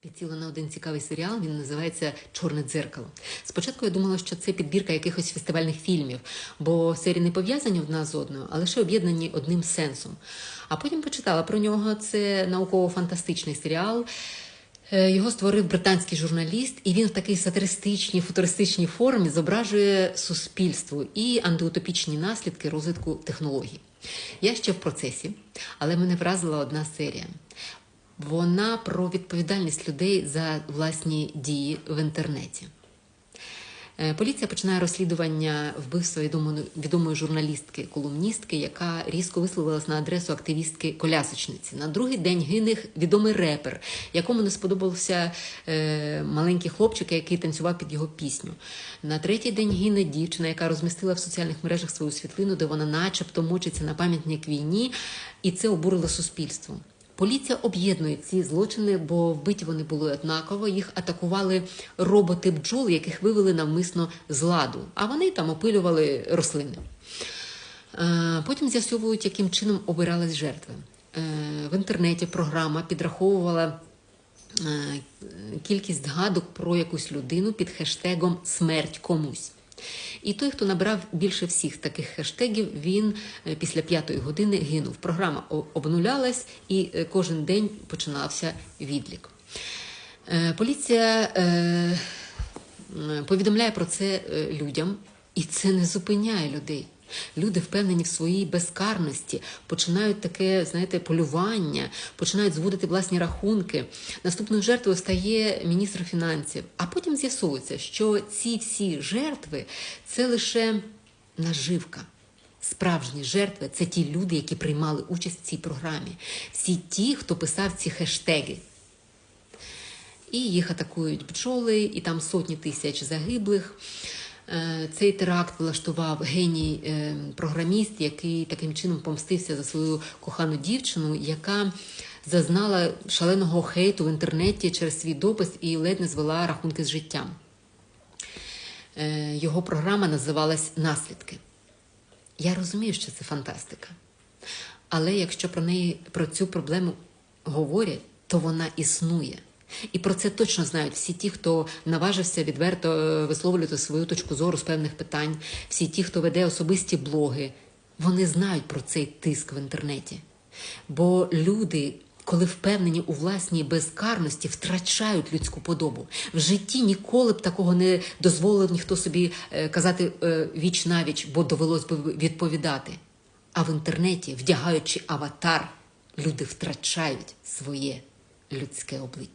Підсіла на один цікавий серіал, він називається Чорне дзеркало. Спочатку я думала, що це підбірка якихось фестивальних фільмів, бо серії не пов'язані одна з одною, а лише об'єднані одним сенсом. А потім почитала про нього. Це науково-фантастичний серіал. Е, Його створив британський журналіст, і він в такій сатиристичній, футуристичній формі зображує суспільство і антиутопічні наслідки розвитку технологій. Я ще в процесі, але мене вразила одна серія. Вона про відповідальність людей за власні дії в інтернеті. Е, Поліція починає розслідування вбивства відомої, відомої журналістки, колумністки, яка різко висловилась на адресу активістки колясочниці. На другий день гине відомий репер, якому не сподобався е, маленький хлопчик, який танцював під його пісню. На третій день гине дівчина, яка розмістила в соціальних мережах свою світлину, де вона, начебто, мочиться на пам'ятник війні, і це обурило суспільство. Поліція об'єднує ці злочини, бо вбиті вони були однаково. Їх атакували роботи бджол, яких вивели навмисно з ладу, а вони там опилювали рослини. Е, Потім з'ясовують, яким чином обирались жертви. Е, В інтернеті програма підраховувала е, кількість згадок про якусь людину під хештегом Смерть комусь. І той, хто набрав більше всіх таких хештегів, він е, після п'ятої години гинув. Програма обнулялась, і е, кожен день починався відлік. Е, Поліція повідомляє про це людям, і це не зупиняє людей. Люди впевнені в своїй безкарності, починають таке, знаєте, полювання, починають зводити власні рахунки. Наступною жертвою стає міністр фінансів. А потім з'ясовується, що ці всі жертви це лише наживка. Справжні жертви це ті люди, які приймали участь в цій програмі. Всі ті, хто писав ці хештеги. І їх атакують бджоли, і там сотні тисяч загиблих. Е, Цей теракт влаштував геній е, програміст, який таким чином помстився за свою кохану дівчину, яка зазнала шаленого хейту в інтернеті через свій допис і ледь не звела рахунки з життям. Е, Його програма називалась Наслідки. Я розумію, що це фантастика. Але якщо про неї про цю проблему говорять, то вона існує. І про це точно знають всі ті, хто наважився відверто е, висловлювати свою точку зору з певних питань, всі ті, хто веде особисті блоги, вони знають про цей тиск в інтернеті. Бо люди, коли впевнені у власній безкарності, втрачають людську подобу. В житті ніколи б такого не дозволив ніхто собі е, казати е, віч навіч, бо довелось би відповідати. А в інтернеті, вдягаючи аватар, люди втрачають своє людське обличчя.